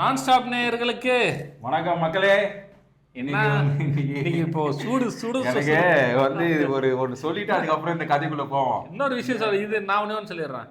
நான் ஸ்டாப் நேயர்களுக்கு வணக்கம் மக்களே. இன்னைக்கு இப்போ சூடு சூடு எனக்கு வந்து ஒரு ஒன்று சொல்லிட்டு அதுக்கப்புறம் இந்த கதைக்குள்ள போவோம். இன்னொரு விஷயம் சொல்ல இது நான் ஒன்று சொல்லிடுறேன்.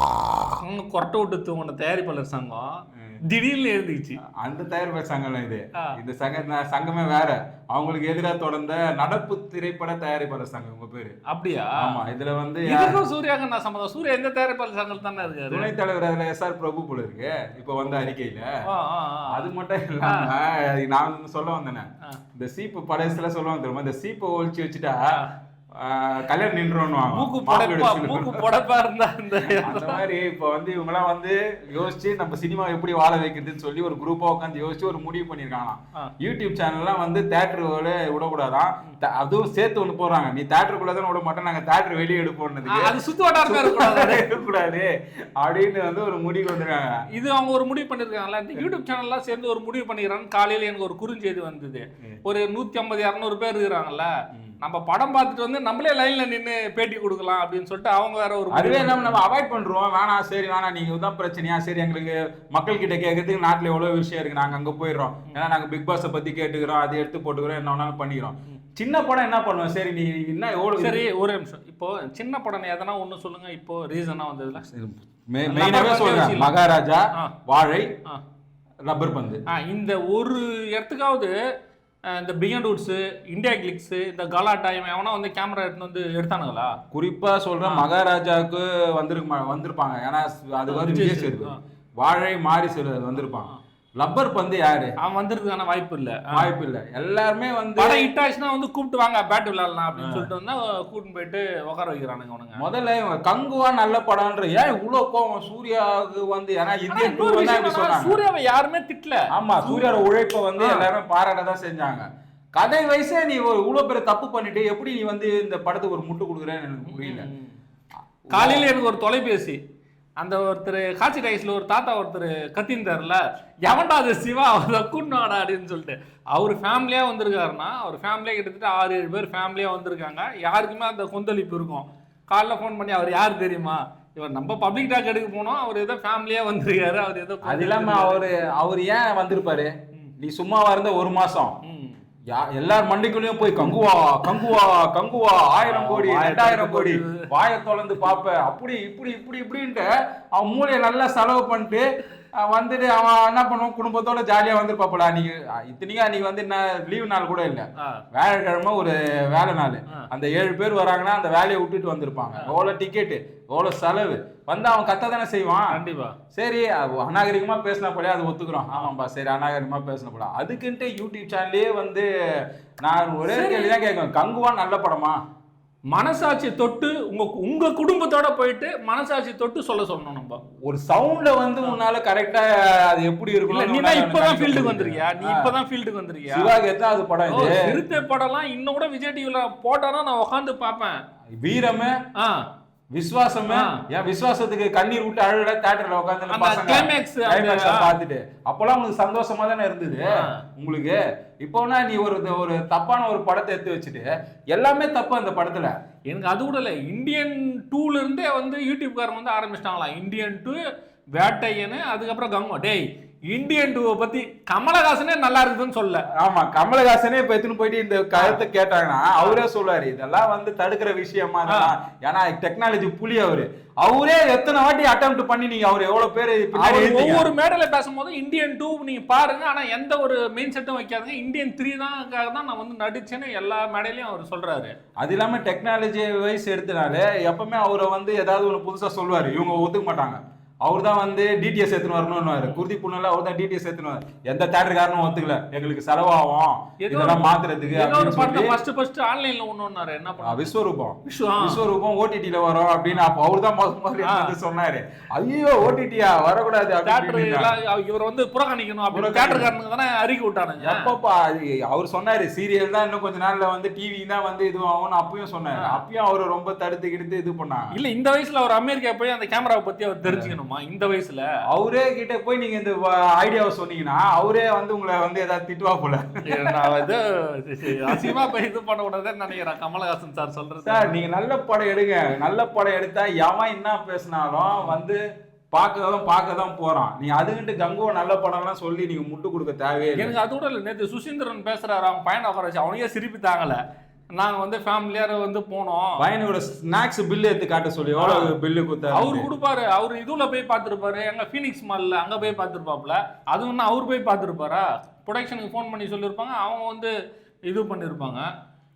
அவங்க கொரட்டை விட்டு தூங்கின தயாரிப்பாளர் சங்கம் திடீர்னு எழுந்துச்சு அந்த தயாரிப்பு சங்கம் இது. இந்த சங்க சங்கமே வேற. அவங்களுக்கு எதிராக தொடர்ந்த நடப்பு திரைப்பட தயாரிப்பாளர் சங்கம் உங்க பேரு. அப்படியா? ஆமா இதுல வந்து சூர்யாவுக்கு நான் சம்மதம் சூர்யா எந்த தயாரிப்பாளர் சங்கத்தில் தானே இருக்காரு? துணைத் தலைவர் அதுல எஸ் ஆர் பிரபு போல இருக்கு. இப்ப வந்த அறிக்கையில. அது மட்டும் இல்லாம நான் சொல்ல வந்தேனே. இந்த சீப்பு படைசுல சொல்லுவாங்க தெரியுமா? இந்த சீப்பை ஒழிச்சு வச்சுட்டா கல்யாணம் நின்றுவாங்க மூக்கு புடப்பா மூக்கு புடப்பா இருந்தா இந்த அந்த மாதிரி இப்ப வந்து இவங்கலாம் வந்து யோசிச்சு நம்ம சினிமா எப்படி வாழ வைக்கிறதுன்னு சொல்லி ஒரு குரூப்பா உட்காந்து யோசிச்சு ஒரு முடிவு பண்ணிருக்காங்களாம். யூடியூப் சேனல்லாம் வந்து தேட்டருக்குள்ள விடக்கூடாதான். அதுவும் சேர்த்து ஒண்ணு போடுறாங்க. நீ தேட்டருக்குள்ள தான் விட மாட்டோம் நாங்க தேட்டர் வெளியே எடுப்போம்னதுக்கு. அது சுத்து வட்டாரமா இருக்கக்கூடாது. அப்படின்னு வந்து ஒரு முடிவு வந்திருக்காங்க. இது அவங்க ஒரு முடிவு பண்ணிருக்காங்கல்ல இந்த யூடியூப் சேனல்லாம் சேர்ந்து ஒரு முடிவு பண்ணிக்கிறாங்க காலையில எனக்கு ஒரு குறுஞ்செய்தி வந்தது. ஒரு நூத்தி ஐம்பது இரநூறு பேர் இருக்கிறாங்கல்ல. நம்ம படம் பார்த்துட்டு வந்து நம்மளே லைன்ல நின்னு பேட்டி கொடுக்கலாம் அப்படின்னு சொல்லிட்டு அவங்க வேற ஒரு அதுவே நம்ம நம்ம அவாய்ட் பண்றோம். வேணாம் சரி வேணாம் நீங்க தான் பிரச்சனையா? சரி எங்களுக்கு மக்கள் கிட்ட கேட்கறதுக்கு நாட்டுல எவ்வளவு விஷயம் இருக்கு. நாங்க அங்க போயிடுறோம். ஏன்னா நாங்க பிக் பாஸை பத்தி கேட்டுக்கிறோம். அதை எடுத்து போட்டுக்கிறோம். என்ன வேணாலும் பண்ணிக்கிறோம். சின்ன படம் என்ன பண்ணுவோம் சரி நீ என்ன எவ்வளவு சரி ஒரு நிமிஷம். இப்போ சின்ன படம் எதனா ஒண்ணு சொல்லுங்க. இப்போ ரீசனா வந்ததுல? மெ- நம்ம மெயினாவே பத்தி சொல்றேன். மகாராஜா ஆ. வாழை ஆ. ரப்பர் பந்து. ஆ, இந்த ஒரு இடத்துக்காவது இந்த பிகண்ட் வுட்ஸு இந்தியா கிளிக்ஸு இந்த கலாட்டா இவன் எவனா வந்து கேமரா எடுத்துன்னு வந்து எடுத்தானுங்களா? குறிப்பா சொல்றேன் மகாராஜாவுக்கு வந்திருக்க வந்திருப்பாங்க. ஏன்னா அது வந்து வாழை மாறி சேதுபதி வந்திருப்பாங்க ரப்பர் பந்து யாரு? அவன் வந்திருக்கான வாய்ப்பு இல்ல. வாய்ப்பு இல்ல. எல்லாருமே வந்து படம் ஹிட் ஆச்சுன்னா வந்து கூப்பிட்டு வாங்க பேட் விளையாடலாம் அப்படின்னு சொல்லிட்டு வந்தா கூட்டின்னு போயிட்டு உட்கார வைக்கிறானுங்க அவனுங்க. முதல்ல கங்குவா நல்ல படம்ன்ற ஏன் இவ்வளவு கோவம்? சூர்யாவுக்கு வந்து ஏன்னா இந்தியன் டூ சொன்னாங்க. சூர்யாவை யாருமே திட்டல. ஆமா சூர்யாவோட உழைப்பை வந்து. எல்லாரும் பாராட்ட தான் செஞ்சாங்க. கதை வயசே நீ ஒரு இவ்வளவு பெரிய தப்பு பண்ணிட்டு எப்படி நீ வந்து இந்த படத்துக்கு ஒரு முட்டு கொடுக்குறேன்னு எனக்கு புரியல. காலையில எனக்கு ஒரு தொலைபேசி. அந்த ஒருத்தர் காட்சி டைஸ்ல ஒரு தாத்தா ஒருத்தர் கத்திந்தார்ல எவன்டா அது சிவா? அவரை கூட்டினாடா அப்படின்னு சொல்லிட்டு. அவர் ஃபேமிலியா வந்திருக்காருன்னா அவர் ஃபேமிலியா கிட்டத்தட்ட ஆறு ஏழு பேர் ஃபேமிலியா வந்திருக்காங்க. யாருக்குமே அந்த கொந்தளிப்பு இருக்கும். காலைல ஃபோன் பண்ணி அவர் யார் தெரியுமா? இவர் நம்ம பப்ளிக் டாக் எடுக்க போனோம். அவர் ஏதோ ஃபேமிலியா வந்திருக்காரு. அவர் ஏதோ அது இல்லாம அவரு அவர் ஏன் வந்திருப்பாரு? நீ சும்மாவா இருந்த ஒரு மாசம். எல்லார் மண்டிக்குள்ளயும் போய் கங்குவா கங்குவா கங்குவா ஆயிரம் கோடி ரெண்டாயிரம் கோடி வாயை தொலைந்து பாப்ப. அப்படி இப்படி இப்படி இப்படின்ட்டு அவன் மூளையை நல்லா செலவு பண்ணிட்டு வந்துட்டு அவன் என்ன பண்ணுவான்? குடும்பத்தோட ஜாலியா வந்துருப்பாப்பல. அன்னைக்கு அஹ் இத்தனைக்கும் அன்னைக்கு வந்து என்ன லீவு நாள் கூட இல்ல. வேலைக்கிழமை ஒரு வேலை நாள். அந்த ஏழு பேர் வராங்கன்னா அந்த வேலையை விட்டுட்டு வந்திருப்பாங்க. எவ்வளவு டிக்கெட்டு எவ்வளவு செலவு. வந்து அவன் கத்த தானே செய்வான்? கண்டிப்பா. சரி அது அநாகரிகமா பேசினா போல அது ஒத்துக்கிறோம். ஆமாம்பா சரி அநாகரிகமா பேசின போல. அதுக்குன்ட்டு யூடியூப் சேனல்லே வந்து நான் ஒரே சரி. கேள்வி தான் கேட்குவேன் கங்குவா நல்ல படமா? மனசாட்சி தொட்டு உங்க உங்க குடும்பத்தோட போயிட்டு மனசாட்சி தொட்டு சொல்ல சொல்லணும் நம்ம. ஒரு சவுண்ட்ல வந்து உன்னால கரெக்டா அது எப்படி இருக்கும் நீ தான் இப்பதான் ஃபீல்டுக்கு வந்திருக்கியா? நீ இப்பதான் ஃபீல்டுக்கு வந்திருக்கியா? சிவாக்கு எத்தாவது படம் இது. சிறுத்தை படம்லாம் இன்னும் கூட விஜய் டிவில போட்டானா நான் உட்காந்து பார்ப்பேன். வீரமே. ஆ. விஸ்வாசமே ஆ. ஏன் விஸ்வாசத்துக்கு கண்ணீர் விட்டு அழுட தேட்டர்ல உட்காந்து பார்த்துட்டு. அப்பெல்லாம் உங்களுக்கு சந்தோஷமா தானே இருந்தது. உங்களுக்கு இப்போனா நீ ஒரு ஒரு தப்பான ஒரு படத்தை எடுத்து வச்சுட்டு எல்லாமே தப்பு அந்த படத்துல. எனக்கு அது கூட இல்ல. இந்தியன் டூல இருந்தே வந்து யூடியூப்காரங்க வந்து ஆரம்பிச்சிட்டாங்களாம். இந்தியன் டூ வேட்டையனு அதுக்கப்புறம் கங்கோ. டேய் இந்தியன் டூவை பத்தி கமலஹாசனே நல்லா இருக்குதுன்னு சொல்ல. ஆமா கமலஹாசனே இப்ப எடுத்துன்னு போயிட்டு இந்த கருத்தை கேட்டாங்கன்னா அவரே சொல்லுவாரு இதெல்லாம் வந்து தடுக்கிற விஷயமா இதெல்லாம் ஏன்னா டெக்னாலஜி புலி அவரு. அவரே எத்தனை வாட்டி அட்டம் பண்ணி நீங்க அவர் எவ்வளவு பேரு. ஒவ்வொரு மேடையில பேசும்போது இந்தியன் டூ நீங்க பாருங்க. ஆனா எந்த ஒரு மெயின் செட்டும் வைக்காதுங்க. இந்தியன் த்ரீ தான் தான் நான் வந்து நடிச்சேன்னு எல்லா மேடையிலயும் அவர் சொல்றாரு. அது இல்லாம டெக்னாலஜி வைஸ் எடுத்தனாலே எப்பவுமே அவரை வந்து ஏதாவது ஒண்ணு புதுசா சொல்லுவாரு இவங்க ஒத்துக்க மாட்டாங்க. அவர் தான் வந்து டிடிஎஸ் எடுத்துன்னு வரணும்னு குருதி புண்ணுல அவர் தான் டிடிஎஸ் எடுத்துன்னு எந்த தேட்டருக்காரனும் ஒத்துக்கல. எங்களுக்கு செலவாகும். இதெல்லாம் மாத்துறதுக்கு ஃபர்ஸ்ட் ஃபர்ஸ்ட் ஆன்லைன்ல ஒண்ணுன்னாரு என்ன பண்ண விஸ்வரூபம். விஸ்வா விஸ்வரூபம் ஓடிடில வரும் அப்படின்னு அப்ப அவர் தான் முதல் முதல்ல சொன்னாரு. ஐயோ ஓடிடியா வரக்கூடாது இவர் வந்து புறக்கணிக்கணும் புறக்கணிக்கணும். தேட்டருக்காரனுக்கு தானே அறிக்கை விட்டானுங்க. எப்பப்பா அது அவர் சொன்னாரு சீரியல் தான் இன்னும் கொஞ்ச நாள்ல வந்து டிவி தான் வந்து இது ஆகும்னு அப்பயும் சொன்னாரு. அப்பயும் அவர் ரொம்ப தடுத்து கிடுத்து இது பண்ணாங்க. இல்ல இந்த வயசுல அவர் அமெரிக்கா போய் அந்த கேமராவை பத்தி அவர் தெரிஞ்சுக்கணுமா. இந்த வயசுல. அவரே கிட்ட போய் நீங்க இந்த ஐடியாவை சொன்னீங்கன்னா அவரே வந்து உங்களை வந்து ஏதாவது திட்டுவா போல. நான் இது அசியமா போய் இது பண்ண கூடாதுன்னு நினைக்கிறேன் கமலஹாசன் சார் சொல்றது. சார் நீங்க நல்ல படம் எடுங்க. நல்ல படம் எடுத்தா எவன் என்ன பேசினாலும் வந்து பார்க்க தான் பார்க்க தான் போறான். நீ அதுக்கிட்டு கங்குவ நல்ல படம்லாம் சொல்லி நீங்க முட்டு கொடுக்க தேவையே இல்லை. எனக்கு அது கூட இல்லை. நேற்று சுசீந்திரன் பேசுறாரு அவங்க பையனை வச்சு அவனையே சிரிப்பு தாங்கல. நாங்க வந்து ஃபேமிலியார வந்து போனோம். பையனோட ஸ்நாக்ஸ் பில்லு எடுத்து காட்ட சொல்லி எவ்வளவு பில்லு கொடுத்தாரு? அவரு கொடுப்பாரு. அவர் இதுல போய் பார்த்துருப்பாரு. எங்க ஃபீனிக்ஸ் மால்ல அங்க போய் பார்த்துருப்பாப்ல அது ஒன்று அவர் போய் பார்த்துருப்பாரா? ப்ரொடக்ஷனுக்கு ஃபோன் பண்ணி சொல்லியிருப்பாங்க. அவங்க வந்து இது பண்ணியிருப்பாங்க.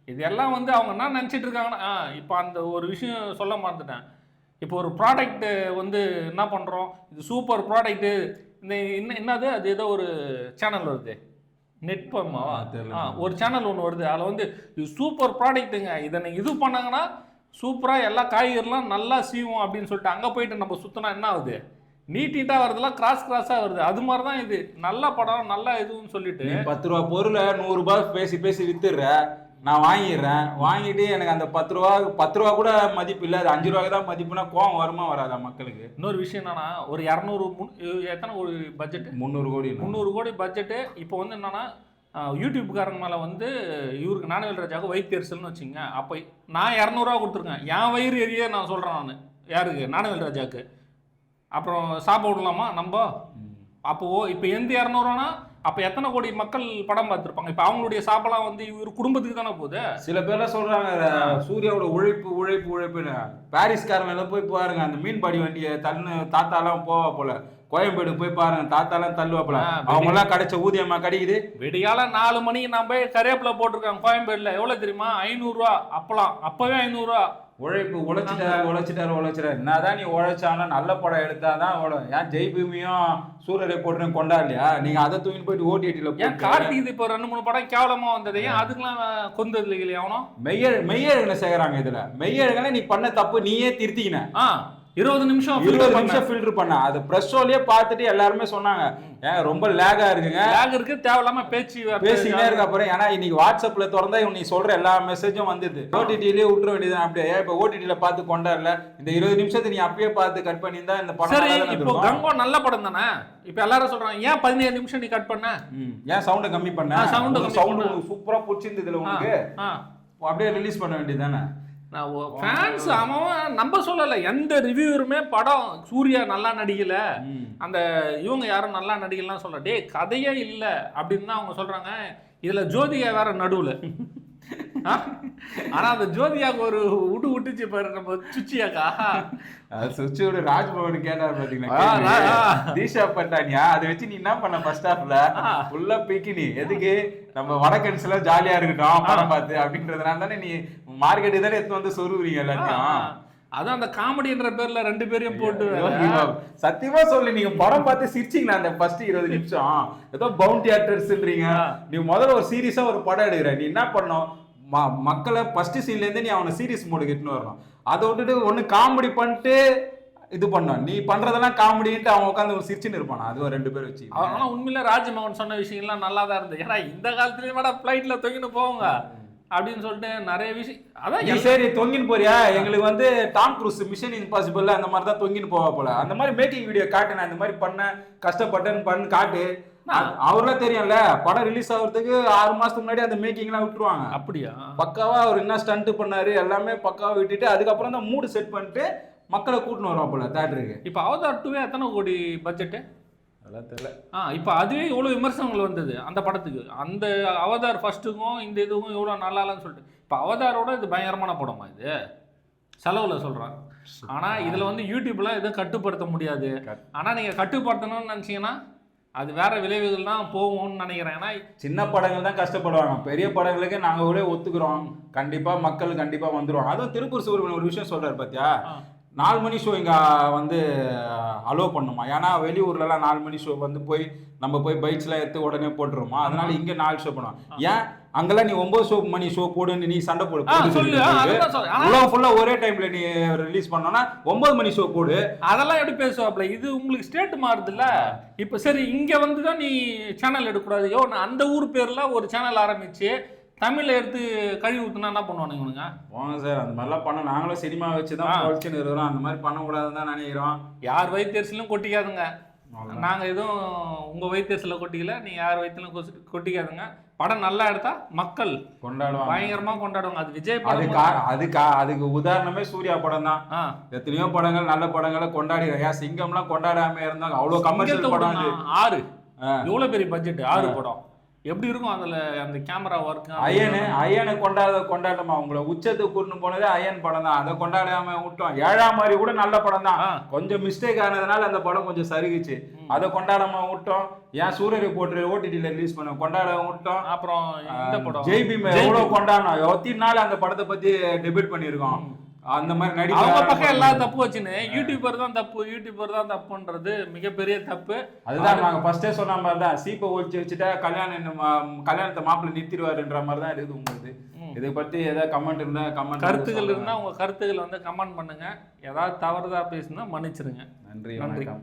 இதெல்லாம் வந்து அவங்க என்ன நினச்சிட்டு இருக்காங்கன்னா இப்போ அந்த ஒரு விஷயம் சொல்ல மறந்துட்டேன். இப்போ ஒரு ப்ராடக்ட் வந்து என்ன பண்ணுறோம் இது சூப்பர் ப்ராடக்ட்டு இந்த என்ன என்னது? அது ஏதோ ஒரு சேனல் வருது. நெட் பம்மாவா தெரியல. ஒரு சேனல் ஒன்று வருது. அதில் வந்து சூப்பர் ப்ராடக்ட்டுங்க இதை நீங்கள் இது பண்ணாங்கன்னா சூப்பராக எல்லா காய்கறிலாம் நல்லா சீவும் அப்படின்னு சொல்லிட்டு அங்கே போயிட்டு நம்ம சுற்றினா என்ன ஆகுது? நீட் நீட்டாக வருதுலாம் கிராஸ் கிராஸாக வருது. அது மாதிரி தான் இது. நல்ல படம் நல்ல இதுன்னு சொல்லிட்டு பத்து ரூபா பொருளை நூறு ரூபாய் பேசி பேசி வித்துடுற. நான் வாங்கிடுறேன். வாங்கிட்டு எனக்கு அந்த பத்து ரூபா பத்து ரூபா கூட மதிப்பு இல்லை. அது அஞ்சு ரூபாய்க்கு தான் மதிப்புனா கோவம் வருமா வராதா மக்களுக்கு? இன்னொரு விஷயம் என்னன்னா ஒரு இரநூறு முன் எத்தனை ஒரு பட்ஜெட் முந்நூறு கோடி முந்நூறு கோடி பட்ஜெட்டு இப்போ வந்து என்னன்னா யூடியூப்காரங்க மேலே வந்து இவருக்கு ஞானவேல் ராஜாவுக்கு வயிற்றுச்சல்னு வச்சுங்க. அப்போ நான் இரநூறுவா கொடுத்துருக்கேன். என் வயிறு எரிய நான் சொல்கிறேன் நான். யாருக்கு? ஞானவேல் ராஜாவுக்கு. அப்புறம் சாப்பிட விடலாமா? நம்ம அப்போ இப்போ எந்த இரநூறுவானா அப்போ எத்தனை கோடி மக்கள் படம் பார்த்துருப்பாங்க? இப்போ அவங்களுடைய சாப்பாடுலாம் வந்து இவர் குடும்பத்துக்கு தானே போகுது? சில பேர்லாம் சொல்றாங்க சூர்யாவோட உழைப்பு உழைப்பு உழைப்புன்னு. பாரிஸ்காரங்க எல்லாம் போய் பாருங்க அந்த மீன்பாடி வண்டியை தள்ளு தாத்தாலாம் போவா போல. கோயம்பேடு போய் பாருங்க தாத்தாலாம் தள்ளுவா போல. அவங்க எல்லாம் கிடைச்ச ஊதியமா கிடைக்குது. விடியால நாலு மணிக்கு நான் போய் கருவேப்பிலை போட்டிருக்கேன் கோயம்பேடுல. எவ்வளோ தெரியுமா? ஐநூறுரூவா அப்பலாம் அப்போவே ஐநூறுரூவா உழைப்பு உழைச்சிட்டாரு உழைச்சிட்டாரு உழைச்சிட்டாரு. என்னதான் நீ உழைச்சாலும் நல்ல படம் எடுத்தாதான் உழ ஏன் ஜெய் பீமியும் சூரரை போட்டு கொண்டாடலையா? நீங்க அதை தூக்கி போயிட்டு ஓடிடில ஏன் கார்த்திக் இப்போ ரெண்டு மூணு படம் கேவலமா வந்தது. ஏன் அதுக்கெல்லாம் கொந்தது இல்லையா அவனும்? மெய்ய மெய்யழகனை செய்யறாங்க இதுல. மெய்யழகனை நீ பண்ண தப்பு நீயே திருத்திக்கின. ஆ. இருபது நிமிஷம் இருபது பண்ண. நிமிஷம் ஃபில்டர் பண்ண. அது பிரஸ் ஷோலயே பார்த்துட்டு எல்லாருமே சொன்னாங்க. ஏன் ரொம்ப லேகா இருக்குங்க. lag இருக்கு தேவையில்லாம பேச்சு. பேசிக்கிட்டே இருக்க அப்புறம் ஏன்னா இன்னைக்கு வாட்ஸ்அப்ல திறந்தா நீ சொல்ற எல்லா மெசேஜும் வந்தது ஓடிடிலேயே விட்டுற வேண்டியது அப்படியே இப்ப ஓடிடில பார்த்து கொண்டாடல? இந்த இருபது நிமிஷத்தை நீ அப்பயே பார்த்து கட் பண்ணியிருந்தா இந்த படம் சரி நல்லா தானே இப்போ. கங்கோ நல்ல படம் தானே? இப்போ எல்லாரும் சொல்றாங்க ஏன் பதினேழு நிமிஷம் நீ கட் பண்ண. ஏன் சவுண்ட கம்மி பண்ண? சவுண்ட் பண்ண. சூப்பரா பிடிச்சிருந்ததுல உனக்கு? அப்படியே ரிலீஸ் பண்ண வேண்டியதானே நான் ஃபேன்ஸ் அவன் நம்ம சொல்லல எந்த ரிவ்யூருமே படம் சூர்யா நல்லா நடிக்கல. அந்த இவங்க யாரும் நல்லா நடிக்கலாம் சொல்ல டேய் கதையே இல்ல அப்படின்னு தான் அவங்க சொல்றாங்க. இதுல ஜோதிகா வேற நடுவுல? ஆனா அந்த ஜோதியாக்கு ஒரு விட்டு விட்டுச்சு பாரு நம்ம சுச்சியாக்கா. சுவிட்சோட ராஜ்பவன் கேட்டார். கேள்வி. தீஷா பட்டானியா? அதை வச்சு நீ என்ன பண்ண ஃபர்ஸ்ட் ஹாஃப்ல ஆ. ஃபுல்லா பிக்கினி. எதுக்கு? நம்ம வடக்கன்ஸ் எல்லாம் ஜாலியா இருக்கட்டும் படம் பார்த்து அப்படின்றதுனால தானே நீ மார்க்கெட்டு தானே எடுத்து வந்து சொருவுறீங்க எல்லாத்தையும். அதான் அந்த காமெடின்ற பேர்ல ரெண்டு பேரையும் போட்டு. சத்தியமா சொல்லு நீங்க படம் பார்த்து சிரிச்சீங்களா அந்த ஃபர்ஸ்ட் இருபது நிமிஷம்? ஏதோ பவுண்டி ஆக்டர்ஸ்ன்றீங்க நீ முதல்ல ஒரு சீரியஸா ஒரு படம் எடுக்கிற. நீ என்ன பண்ணணும்? ம- மக்களை ஃபர்ஸ்ட் சீன்ல இருந்து நீ அவனை சீரியஸ் மோடுக்கு எட்டுன்னு வரணும். அதை விட்டுட்டு ஒண்ணு காமெடி பண்ணிட்டு இது பண்ணோம் நீ பண்றதெல்லாம் காமெடின்ட்டு அவன் உட்காந்து ஒரு சிரிச்சுன்னு இருப்பானா? அது ஒரு ரெண்டு பேர் வச்சு. ஆனா உண்மையில ராஜ்மோகன் சொன்ன விஷயம்லாம் நல்லா தான் இருந்தது. ஏன்னா இந்த காலத்துலயும் கூட ஃபிளைட்ல தொங்கின்னு போவாங்க. அப்படின்னு சொல்லிட்டு நிறைய விஷயம் அதான் சரி தொங்கின்னு போறியா? எங்களுக்கு வந்து டாம் க்ரூஸ் மிஷன் இம்பாசிபிள் அந்த மாதிரி தான் தொங்கின்னு போவா போல. அந்த மாதிரி மேக்கிங் வீடியோ காட்டு நான் இந்த மாதிரி பண்ண கஷ்டப்பட்டேன்னு பண்ணு காட்டு. அவர்லாம் தெரியும்ல படம் ரிலீஸ் ஆகுறதுக்கு ஆறு மாசத்துக்கு முன்னாடி அந்த மேக்கிங்லாம் விட்டுருவாங்க. அப்படியா? பக்காவா அவர் என்ன ஸ்டண்ட் பண்ணாரு எல்லாமே பக்காவா விட்டுட்டு அதுக்கப்புறம் தான் மூடு செட் பண்ணிட்டு மக்களை கூட்டின்னு வருவா போல தேட்டருக்கு இப்போ அவதார் டூவே எத்தனை கோடி பட்ஜெட்டு அதெல்லாம் தெரியல. ஆ இப்போ அதுவே எவ்வளோ விமர்சனங்கள் வந்தது அந்த படத்துக்கு. அந்த அவதார் ஃபர்ஸ்ட்டுக்கும் இந்த இதுக்கும் எவ்வளோ நல்லா இல்லைன்னு சொல்லிட்டு. இப்போ அவதாரோட இது பயங்கரமான படமா இது? செலவில் சொல்கிறேன் ஆனால் இதில் வந்து யூடியூப்லாம் எதுவும் கட்டுப்படுத்த முடியாது. கட்- ஆனால் நீங்கள் கட்டுப்படுத்தணும்னு நினச்சிங்கன்னா அது வேற விளைவுகள் தான் போகும்னு நினைக்கிறேன். ஏன்னா சின்ன படங்கள் தான் கஷ்டப்படுவாங்க. பெரிய படங்களுக்கு நாங்க ஒரே ஒத்துக்கிறோம். கண்டிப்பா மக்கள் கண்டிப்பா வந்துருவாங்க. அதுவும் திருப்பூர் சிவருமன் ஒரு விஷயம் சொல்றாரு பாத்தியா? ஆ. நாலு மணி ஷோ இங்க வந்து அலோ பண்ணுமா? ஏன்னா வெளியூர்ல எல்லாம் நாலு மணி ஷோ வந்து போய் நம்ம போய் பைக்ஸ் எல்லாம் எடுத்து உடனே போட்டுருமா அதனால இங்க நாலு ஷோ பண்ணுவோம். ஏன்? அங்கெல்லாம் நீ ஒன்பது ஷோ மணி ஷோ போடுன்னு நீ சண்டை போடு உலகம் ஃபுல்லா ஒரே டைம்ல நீ ரிலீஸ் பண்ணோம்னா ஒன்பது மணி ஷோ போடு. அதெல்லாம் எப்படி பேசுவாப்ல இது உங்களுக்கு ஸ்டேட் மாறுதுல்ல. இப்போ சரி இங்க வந்து தான் நீ சேனல் எடுக்கக்கூடாது. யோ நான் அந்த ஊர் பேர்ல ஒரு சேனல் ஆரம்பிச்சு தமிழ்ல எடுத்து கழுவி ஊத்துனா என்ன பண்ணுவானுங்க இவனுங்க? போங்க சார் அந்த மாதிரிலாம் பண்ண நாங்களும் சினிமா வச்சு. தான் பொழைச்சுன்னு இருக்கிறோம். அந்த மாதிரி பண்ணக்கூடாதுன்னு தான் நினைக்கிறோம். யார் வயிற்றுல கொட்டிக்காதுங்க. அவ்வளவுதான். நாங்க எதுவும் உங்க வயிற்றுல கொட்டிக்கல. நீ யார் வயிற்றுல கொட்டிக்காதுங்க. படம் நல்லா எடுத்தா மக்கள் கொண்டாடுவாங்க. பயங்கரமா கொண்டாடுவாங்க. அது விஜய் அது படம் கா- அது கா- அதுக்கு உதாரணமே சூர்யா படம் தான். எத்தனையோ படங்கள் நல்ல படங்களை கொண்டாடி ஏன் சிங்கம்லாம் கொண்டாடாம இருந்தாங்க. அவ்வளவு கமர்ஷியல் படம் ஆறு. ஆ. எவ்வளவு பெரிய பட்ஜெட் ஆறு படம். எப்படி இருக்கும் அதுல அந்த கேமரா ஒர்க் அயனு அயனை கொண்டாட கொண்டாடமா அவங்கள உச்சத்துக்கு கூட்டின்னு போனதே அயன் படம் தான் அதை கொண்டாடாம விட்டோம் ஏழாம் மாதிரி கூட நல்ல படம் தான். கொஞ்சம் மிஸ்டேக் ஆனதுனால அந்த படம் கொஞ்சம் சருகுச்சு அதை கொண்டாடாம விட்டோம் ஏன் சூரியரை போட்டு ஓடிடில ரிலீஸ் பண்ண கொண்டாடாம விட்டோம் அப்புறம் இந்த படம் ஜெய் பீம் ஜெய் எவ்வளவு பீம். கொண்டாடணும் எத்தனை நாள் அந்த படத்தை பத்தி டெபிட் பண்ணியிருக்கோம் அந்த மாதிரி நடிக்க அவங்க பக்கம் எல்லா தப்பு வச்சுன்னு யூடியூபர் தான் தப்பு யூடியூபர் தான் தப்புன்றது மிகப்பெரிய தப்பு. அதுதான் நாங்க ஃபர்ஸ்டே சொன்ன மாதிரி தான் சீப்பை ஒழிச்சு வச்சுட்டா கல்யாணம் கல்யாணத்தை மாப்பிள்ளை நிறுத்திடுவாருன்ற மாதிரி தான் இருக்குது உங்களுக்கு. இதை பத்தி ஏதாவது கமெண்ட் இருந்தா கமெண்ட் கருத்துக்கள் இருந்தா உங்க கருத்துக்களை வந்து கமெண்ட் பண்ணுங்க. ஏதாவது தவறுதா பேசுனா மன்னிச்சிருங்க. நன்றி நன்றி. வணக்கம்.